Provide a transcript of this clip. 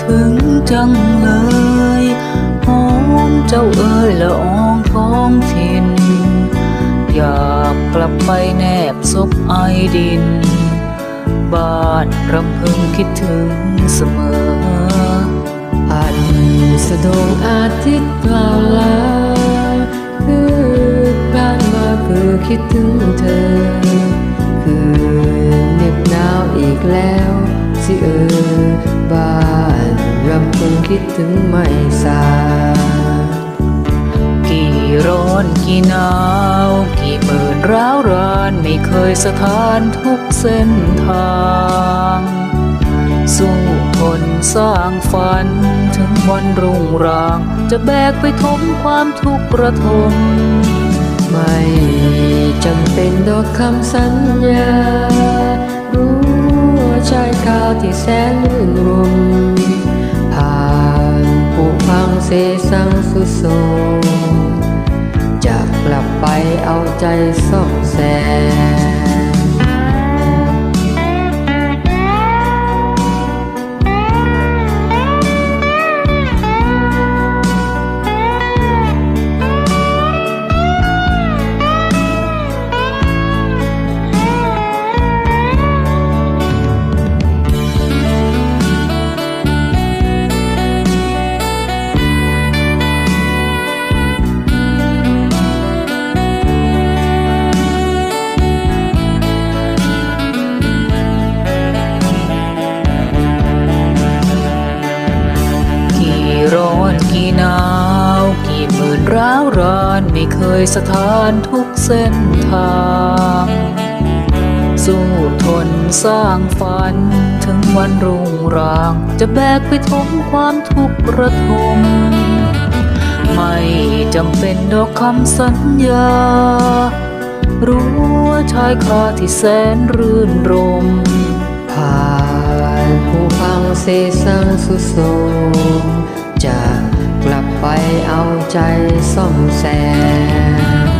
ถึงจังเลยหอมเจ้าเอ๋ยละอองท้องถิ่น อยากกลับไปแนบซบไอดิน บ้านรำพึงคิดถึงเสมออันสะดงอาทิตย์กล่าวลาคือผ่านมาคือคิดถึงเธอ คือเหน็บหนาวอีกแล้ว สิเออ บ้านรำพึงคิดถึงไม่สากี่ร้อนกี่หนาว กี่หมื่นร้าวรานไม่เคยสถานทุกเส้นทาง สู้ทนสร้างฝันถึงวันรุ่งราง จะแบกไปทมความทุกข์ระทมไม่จำเป็นดอกคำสัญญา ที่แสนรื่นรมผ่านผูพังเสสังสุโสจะกลับไปเอาใจส่องแสาวรานไม่เคยสถานทุกเส้นทาง สู้ทนสร้างฝัน ถึงวันรุ่งราง จะแบกไปทมความทุกข์ระทม ไม่จำเป็นดอกคำสัญญา รู้ว่าชายคาที่แสนรื่นรม ผ่านผูพังเสสังสุดโทรมจะก ไปเอาใจซ่อมแซม